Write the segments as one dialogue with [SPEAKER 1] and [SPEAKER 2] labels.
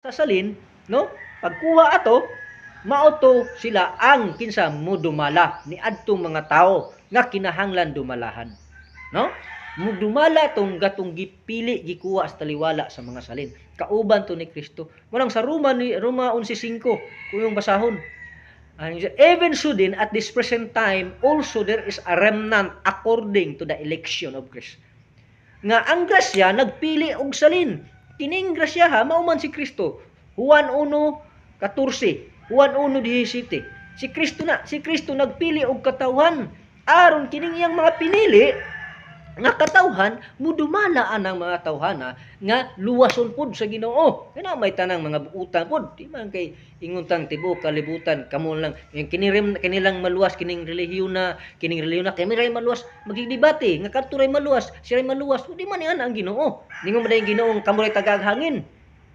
[SPEAKER 1] sasalin, no? Pagkuha ato, mauto sila ang kinsa mo dumala ni adtong mga tao nga kinahanglan dumalahan. No? Mo dumala tong gatong gipili gikuha sa taliwala sa mga salin. Kauban to ni Kristo. Munang sa Roma ni Roma 11:5 kung yung basahon. Even so din at this present time also there is a remnant according to the election of Christ. Nga ang grasya nagpili og salin. Kining grasya ha mauman si Kristo. Juan 1:14, Juan 1:17. Si Kristo na, si Kristo nagpili og katawhan aron kining iyang mga pinili nga katawhan mudumala anang mga tawhana nga luwason pud sa Ginoo. Kana may tanang mga buutan pud di man kay inguntang tibuok kalibutan kamo lang yung kinirim kanilang maluwas kining relihiyon na kining relihiyon na kami ray maluwas magdebate nga kadto maluwas siya ray maluwas di man yan ang Ginoo. Ningon man ang Ginoo kamo ray tagaghangin.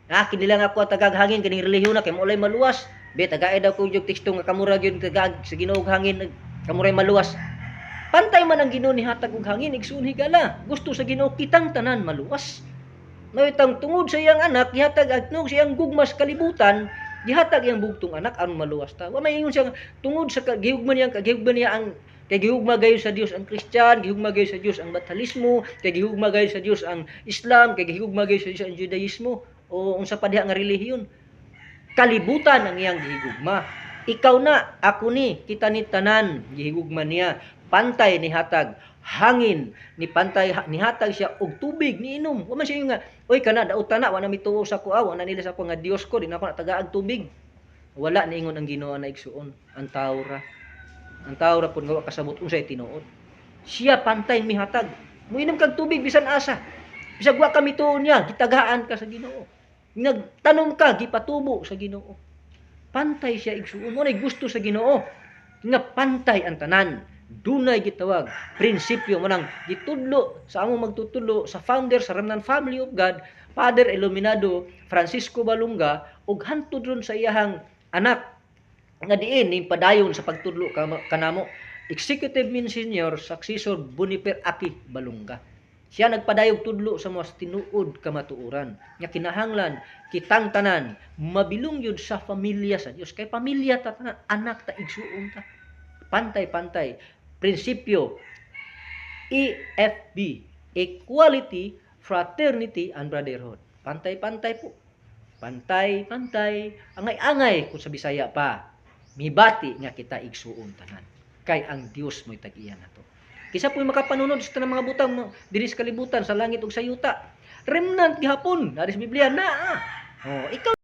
[SPEAKER 1] Ah, kinilang ako tagaghangin kining relihiyon na kay mo maluwas. Be tagaay daw ko yung teksto nga kamura gyud tagag sa Ginoo hangin kamo ray maluwas. Pantay man ang Ginoo ni hatag og hangin igsoon higala. Gusto sa Ginoo kitang tanan maluwas. Nawitang tungod sa iyang anak gihatag atnog sa iyang gugmas kalibutan gihatag iyang bugtong anak aron maluwas ta. Wa may ingon siya tungod sa gihugma niya gihugma niya ang kay gihugma gayo sa Dios ang Kristyan, gihugma gayo sa Dios ang Batalismo, kay gihugma gayo sa Dios ang Islam, kay gihugma gayo sa Dios ang Judaismo o unsa pa diha nga relihiyon. Kalibutan ang iyang gihugma. Ikaw na, ako ni, kita ni tanan, gihugma niya. Pantay ni hatag hangin ni pantay ni hatag siya og tubig ni inom. Wa man siya nga, oy kana daot na wa na mituo sa kuha, wa na nila sa ko nga Dios ko, di na ako natagaag tubig. Wala ni ingon ang Ginoo na igsuon, ang tawra. Ang tawra pud nga wa kasabot unsay tinuod. Siya pantay mi hatag. Muinom kag tubig bisan asa. Bisag wa ka mituon niya, gitagaan ka sa Ginoo. Nagtanom ka, gipatubo sa Ginoo. Pantay siya igsuon. Mo gusto sa Ginoo. Nga pantay ang tanan. Dunay gitawag prinsipyo mo nang gitudlo sa among magtutulo sa founder sa Remnant Family of God, Father Iluminado Francisco Balunga ug hantud ron sa iyahang anak nga diin ning padayon sa pagtudlo kanamo Executive Monsignor Successor Bonifer Aki Balunga. Siya nagpadayog tudlo sa mga tinuod kamatuuran. Nga kinahanglan kitang tanan mabilong yun sa pamilya sa Dios. Kay pamilya ta tanan, anak ta igsuon ta. Pantay-pantay. Prinsipyo EFB, Equality, Fraternity, and Brotherhood. Pantay-pantay po. Pantay-pantay. Angay-angay kung sa Bisaya pa. Mibati nga kita igsuon tanan. Kay ang Dios mo'y tag-iya na to. Kisa po'y makapanunod sa mga butang mo, diri sa kalibutan, sa langit ug sa yuta. Remnant gihapon, naris Biblia na. ah. Oh, ikaw